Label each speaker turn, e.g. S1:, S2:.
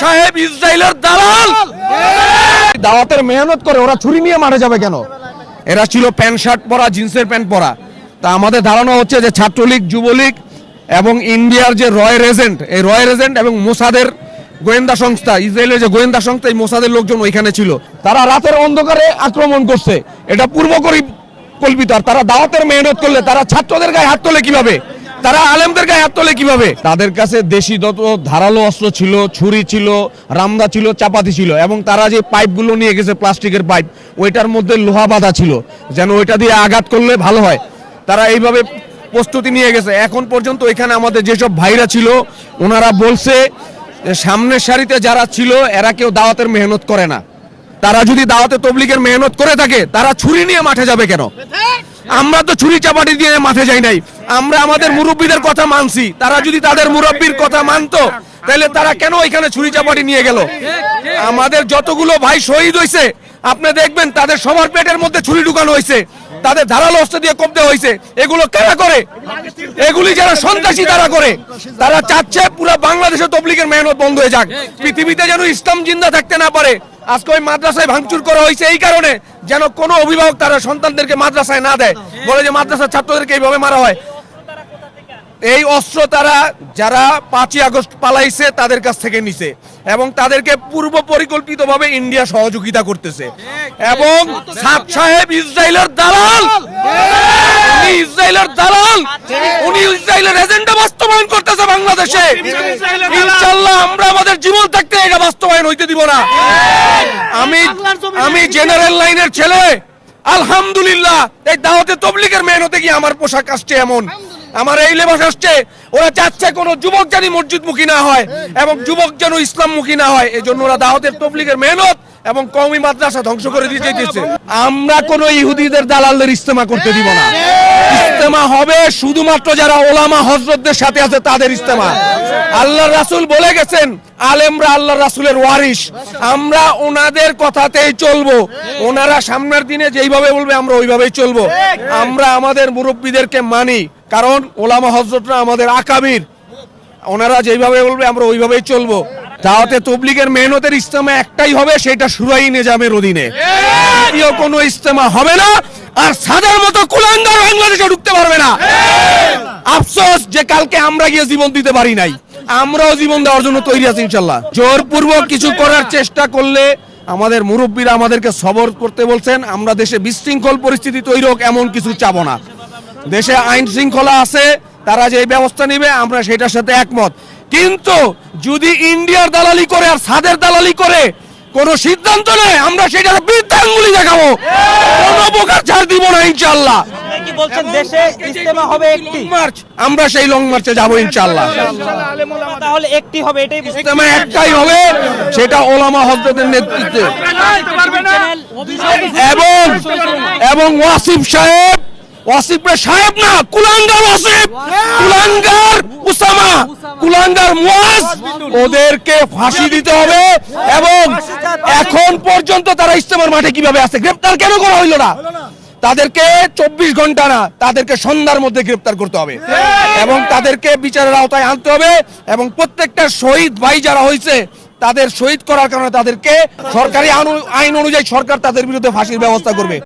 S1: সাহেব ইসরায়েলের দালাল! দাওয়াতের মেহনত করে ওরা ছুরি নিয়ে মারা যাবে কেন? এরা ছিল প্যান্ট শার্ট পরা, জিন্সের প্যান্ট পরা। তা আমাদের ধারণা হচ্ছে যে ছাত্রলীগ, যুবলীগ এবং ইন্ডিয়ার যে রয়ের এজেন্ট এই রয়ের এজেন্ট এবং মোসাদের গোয়েন্দা সংস্থা ইসরায়েলের যে গোয়েন্দা সংস্থা, এই মোসাদের লোকজন ওইখানে ছিল। তারা রাতের অন্ধকারে আক্রমণ করছে। এটা পূর্ব কল্পিত, আর তারা দাওয়াতের মেহনত করলে তারা ছাত্রদের গায়ে হাত তোলে কীভাবে? তারা আলেমদের গায়ে হাত তোলে কীভাবে? তাদের কাছে দেশি যত ধারালো অস্ত্র ছিল ছুরি ছিল রামদা ছিল চাপাতি ছিল এবং তারা যে পাইপগুলো নিয়ে গেছে প্লাস্টিকের পাইপ ওইটার মধ্যে লোহা বাঁধা ছিল যেন ওইটা দিয়ে আঘাত করলে ভালো হয়। তারা এইভাবে প্রস্তুতি নিয়ে গেছে। এখন পর্যন্ত এখানে আমাদের যেসব ভাইরা ছিল ওনারা বলছে সামনের সারিতে যারা ছিল এরা কেউ দাওয়াতের মেহনত করে না। তারা যদি দাওয়াতে তবলিগের মেহনত করে থাকে তারা ছুরি নিয়ে মাঠে যাবে কেন? আমরা তো ছুরি চাপাটি দিয়ে মাঠে যাই নাই। আমরা আমাদের মুরব্বীদের কথা মানছি। তারা যদি তাদের মুরব্বীর কথা মানতো, তাহলে তারা কেন এখানে ছুরি চাপাটি নিয়ে গেল? আমাদের যতগুলো ভাই শহীদ হয়েছে আপনি দেখবেন তাদের সবার পেটের মধ্যে ছুরি ঢুকানো হয়েছে তাদের ধারালো অস্ত্র দিয়ে কমতে হয়েছে এগুলো কারা করে? এগুলি যারা সন্ত্রাসী, তারা করে। তারা চাচ্ছে পুরো বাংলাদেশে তবলিগের মেহনত বন্ধ হয়ে যাক। পৃথিবীতে যেন ইসলাম জিন্দা থাকতে না পারে। আজকে ওই মাদ্রাসায় ভাঙচুর করা হয়েছে এই কারণে যেন কোনো অভিভাবক তারা সন্তানদেরকে মাদ্রাসায় না দেয়। বলে যে মাদ্রাসার ছাত্রদেরকে এইভাবে মারা হয়। এই অস্ত্র তারা যারা পাঁচই আগস্ট পালাইছে তাদের কাছ থেকে নিছে এবং তাদেরকে পূর্ব পরিকল্পিতভাবে ইন্ডিয়া সহযোগিতা করতেছে। এবং সাদ সাহেব ইসরায়েলের দালাল! উনি ইসরায়েলের দালাল। উনি ইসরায়েলের এজেন্ডা বাস্তবায়ন করতেছে বাংলাদেশে। ইনশাল্লাহ আমরা আমাদের জীবন থাকতে এটা বাস্তবায়ন হইতে দিব না। আমি আমি জেনারেল লাইনের ছেলে। আলহামদুলিল্লাহ এই দাওয়াতে তবলিগের মেহনতে গিয়ে আমার পোশাক আসছে এমন। আমার এই লেবাস আসছে, ওরা চাচ্ছে কোন যুবক যেন মসজিদ মুখী না হয় এবং যুবক যেন ইসলাম মুখী না হয়। এই জন্য ওরা দাওয়াতের তবলিগের মেহনত এবং কওমি মাদ্রাসা ধ্বংস করে দিয়ে যেতেছে। আমরা কোন ইহুদিদের দালালদের ইস্তেমা করতে দিব না। ইস্তেমা হবে শুধুমাত্র যারা ওলামা হজরতদের সাথে আছে, তাদের ইস্তেমা আল্লাহ রাসূল বলে গেছেন, আলেমরা আল্লাহ রাসুলের ওয়ারিশ। আমরা ওনাদের কথাতেই চলবো। ওনারা সামনের দিনে যেইভাবে বলবে, আমরা ওইভাবেই চলবো। আমরা আমাদের মুরব্বীদেরকে মানি কারণ ওলামা হজরতরা আমাদের আকাবির। ওনারা যেভাবে বলবে, আমরা ওইভাবেই চলবো। তাওতে তবলিগের মেহনতের ইস্তেমা একটাই হবে, সেটা সুরাই নিজামের অধীনে। দ্বিতীয় কোনো ইস্তেমা হবে না, আর সাদার মতো কুলাঙ্গার বাংলাদেশে ঢুকতে পারবে না। আফসোস যে কালকে আমরা গিয়ে জীবন দিতে পারি নাই। আমরাও জীবন দেওয়ার জন্য তৈরি আছি ইনশাল্লাহ জোরপূর্বক কিছু করার চেষ্টা করলে আমাদের মুরব্বীরা আমাদেরকে সবর করতে বলছেন, আমরা দেশে বিশৃঙ্খল পরিস্থিতি তৈরি হোক, এমন কিছু চাবো না। দেশে আইন শৃঙ্খলা আছে তারা যে ব্যবস্থা নিবে আমরা সেটার সাথে একমত। কিন্তু যদি ইন্ডিয়ার দালালি করে আর সাদের দালালি করে কোন সিদ্ধান্ত নেয় আমরা সেটার বৃদ্ধাঙ্গুলি দেখাবো। কোনো প্রকার ছাড় দিব না ইনশাল্লাহ
S2: বলছেন দেশে ইজতেমা হবে একটি?
S1: মার্চ আমরা সেই লং মার্চে যাব ইনশাল্লাহ
S2: তাহলে একটি হবে এটাই
S1: ইজতেমা একটাই হবে সেটা ওলামা নেতৃত্বে। এবং এবং ওয়াসিফ সাহেব ওয়াসিফ রে সাহেব না কুলাঙ্গার ওয়াসিফ। কুলাঙ্গার উসামা কুলাঙ্গার মুয়াজ। ওদেরকে ফাঁসি দিতে হবে এবং এখন পর্যন্ত তারা ইস্তেমার মাঠে কীভাবে আছে? গ্রেপ্তার কেন করা হইল না? তাদেরকে চব্বিশ ঘণ্টা না তাদেরকে সন্ধ্যার মধ্যে গ্রেপ্তার করতে হবে। এবং তাদেরকে বিচারের আওতায় আনতে হবে এবং প্রত্যেকটা শহীদ ভাই যারা হয়েছে তাদের শহীদ করার কারণে তাদেরকে সরকারি আইন অনুযায়ী সরকার তাদের বিরুদ্ধে ফাঁসির ব্যবস্থা করবে।